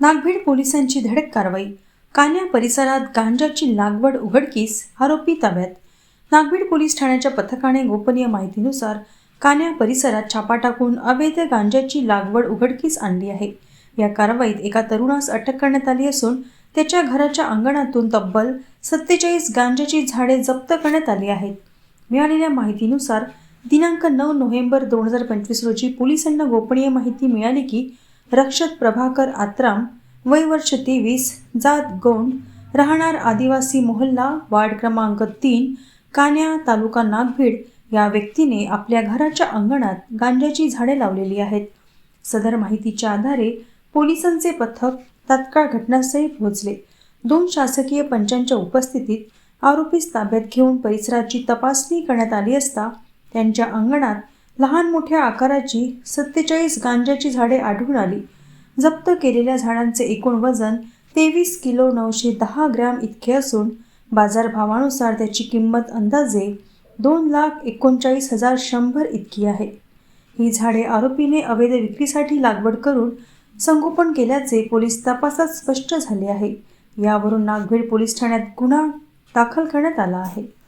नागभीड पोलिसांची धडक कारवाई. कान्या परिसरात गांजाची लागवड उघडकीस आरोपी ताब्यात. नागभीड पोलीस ठाण्याच्या पथकाने गोपनीय माहितीनुसार कान्या परिसरात छापा टाकून अवैध गांजाची लागवड उघडकीस आणली आहे. या कारवाईत एका तरुणास अटक करण्यात आली असून त्याच्या घराच्या अंगणातून तब्बल सत्तेचाळीस गांजाची झाडे जप्त करण्यात आली आहेत. मिळालेल्या माहितीनुसार दिनांक नऊ नोव्हेंबर दोन हजार पंचवीस रोजी पोलिसांना गोपनीय माहिती मिळाली की रक्षक प्रभाकर आत्राम वय वर्ष तेवीस जात गौंड राहणार आदिवासी मोहल्ला वार्ड क्रमांक तीन कान्या तालुका नागभीड या व्यक्तीने आपल्या घराच्या अंगणात गांजाची झाडे लावलेली आहेत. सदर माहितीच्या आधारे पोलिसांचे पथक तात्काळ घटनास्थळी पोहोचले. दोन शासकीय पंचांच्या उपस्थितीत आरोपीस ताब्यात घेऊन परिसराची तपासणी करण्यात आली असता त्यांच्या अंगणात लहान मोठ्या आकाराची सत्तेचाळीस गांजाची झाडे आढळून आली. जप्त केलेल्या झाडांचे एकूण वजन तेवीस किलो नऊशे दहा ग्रॅम इतके असून बाजारभावानुसार त्याची किंमत अंदाजे दोन लाख एकोणचाळीस हजार शंभर इतकी आहे. ही झाडे आरोपीने अवैध विक्रीसाठी लागवड करून संगोपन केल्याचे पोलीस तपासात स्पष्ट झाले आहे. यावरून नागभीड पोलीस ठाण्यात गुन्हा दाखल करण्यात आला आहे.